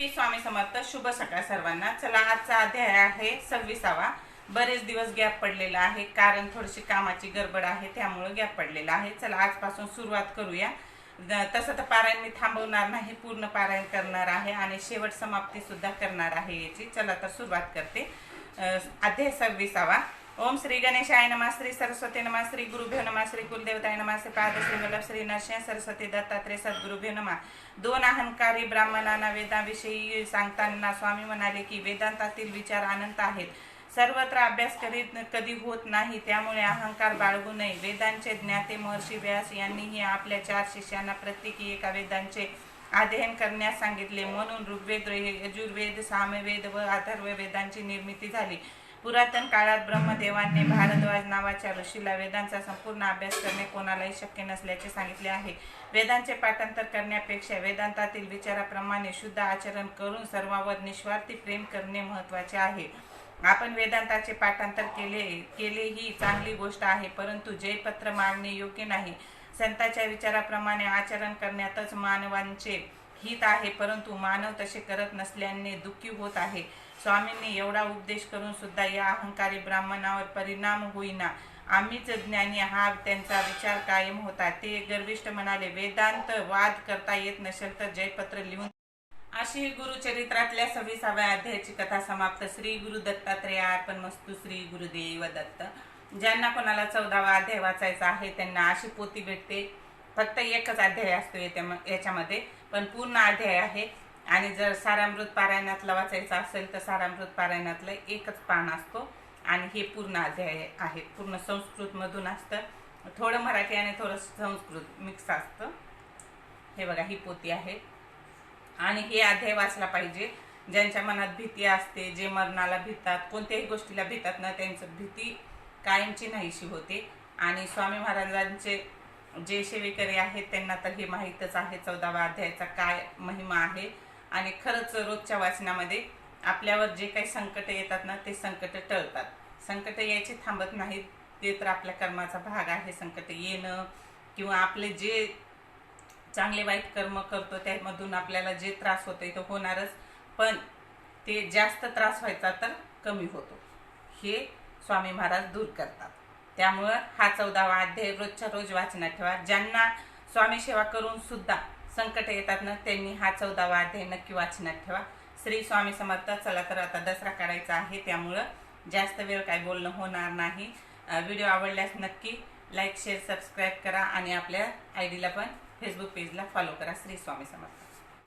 श्री स्वामी समर्थ शुभ सकाळ सर्वांना. चला आजचा अध्याय आहे सव्वीसावा. बरेच दिवस गॅप पडलेला आहे कारण थोडीशी कामाची गडबड आहे त्यामुळे गॅप पडलेला आहे. चला आजपासून सुरुवात करूया. तसं तर पारायण मी थांबवणार नाही पूर्ण पारायण करणार आहे आणि शेवट समाप्ती सुद्धा करणार आहे याची. चला तर सुरुवात करते. अध्याय सव्वीसावा. ओम श्री गणेशाय नमः श्री सरस्वती नमः श्री गुरुभ्यो नमः श्री कुलदेवताय नमः श्री पाद श्री वल्लभ श्री नरसिंह सरस्वती दत्तात्रय सद्गुरुभ्यो नमः. दोन अहंकारी ब्राह्मणांना वेदाविषयी सांगताना स्वामी म्हणाले की वेदांतातील विचार अनंत आहेत. सर्वत्र अभ्यास करीत कधी होत नाही त्यामुळे अहंकार बाळगू नये. वेदांचे ज्ञाते महर्षी व्यास यांनीही आपल्या चार शिष्यांना प्रत्येकी एका वेदांचे अध्ययन करण्यास सांगितले. म्हणून ऋग्वेद यजुर्वेद सामवेद व अथर्व वेदांची निर्मिती झाली. पुरातन काळात ब्रह्मदेवांनी भारद्वाज नावाच्या ऋषीला वेदांचा संपूर्ण अभ्यास करणे कोणालाही शक्य नसल्याचे सांगितले आहे. वेदांचे पाठांतर करण्यापेक्षा वेदांतातील विचाराप्रमाणे शुद्ध आचरण करून सर्वावर निस्वार्थी प्रेम करणे महत्त्वाचे आहे. आपण वेदांताचे पाठांतर केले केले ही चांगली गोष्ट आहे परंतु जयपत्र मागणे योग्य नाही. संतांच्या विचाराप्रमाणे आचरण करण्यातच मानवांचे हित आहे परंतु मानव तसे करत नसल्याने दुःखी होत आहे. स्वामींनी एवढा उपदेश करून सुद्धा या अहंकारी ब्राह्मणावर परिणाम होईना. आम्हीच ज्ञानी हा त्यांचा विचार कायम होता. ते गर्विष्ठ म्हणाले वेदांत वाद करता येत नसेल तर जयपत्र लिहून अशी गुरुचरित्रातल्या सव्वीसाव्या अध्यायाची कथा समाप्त. श्री गुरु दत्तात्रेय अर्पण मस्तू श्री गुरुदेव दत्त. ज्यांना कोणाला चौदावा अध्याय वाचायचा आहे त्यांना अशी पोती भेटते. फक्त एकच अध्याय असतो याच्यामध्ये. पण पूर्ण अध्याय आहे. आणि जर सारामृत पारायणातला वाचायचा असेल तर सारामृत पारायणातलं एकच पान असतो. आणि हे पूर्ण अध्याय आहे. पूर्ण संस्कृतमधून असतं. थोडं मराठी आणि थोडं संस्कृत मिक्स असतं. हे बघा ही पोती आहे. आणि हे अध्याय वाचला पाहिजे. ज्यांच्या मनात भीती असते जे मरणाला भितात कोणत्याही गोष्टीला भितात ना त्यांचं भीती कायमची नाहीशी होते. आणि स्वामी महाराजांचे जे सेवेकरी आहेत त्यांना तर हे माहीतच आहे चौदावा अध्यायाचा काय महिमा आहे. आणि खरंच रोजच्या वाचनामध्ये आपल्यावर जे काही संकट येतात ना ते संकट टळतात. संकट यायचे थांबत नाहीत ते तर आपल्या कर्माचा भाग आहे. संकट येणं किंवा आपले जे चांगले वाईट कर्म करतो त्यामधून आपल्याला जे त्रास होते तो होणारच. पण ते जास्त त्रास व्हायचा तर कमी होतो. हे स्वामी महाराज दूर करतात. त्यामुळं हा चौदावा अध्याय रोजच्या रोज वाचनात ठेवा. ज्यांना स्वामी सेवा करून सुद्धा संकट येतात ना त्यांनी हा चौदावा अध्याय नक्की वाचनात ठेवा. श्री स्वामी समर्थ चला तर आता दसरा काढायचा आहे. त्यामुळं जास्त वेळ काय बोलणं होणार नाही. व्हिडिओ आवडल्यास नक्की लाईक शेअर सबस्क्राईब करा आणि आपल्या आय डीला पण फेसबुक पेजला फॉलो करा. श्री स्वामी समर्थ.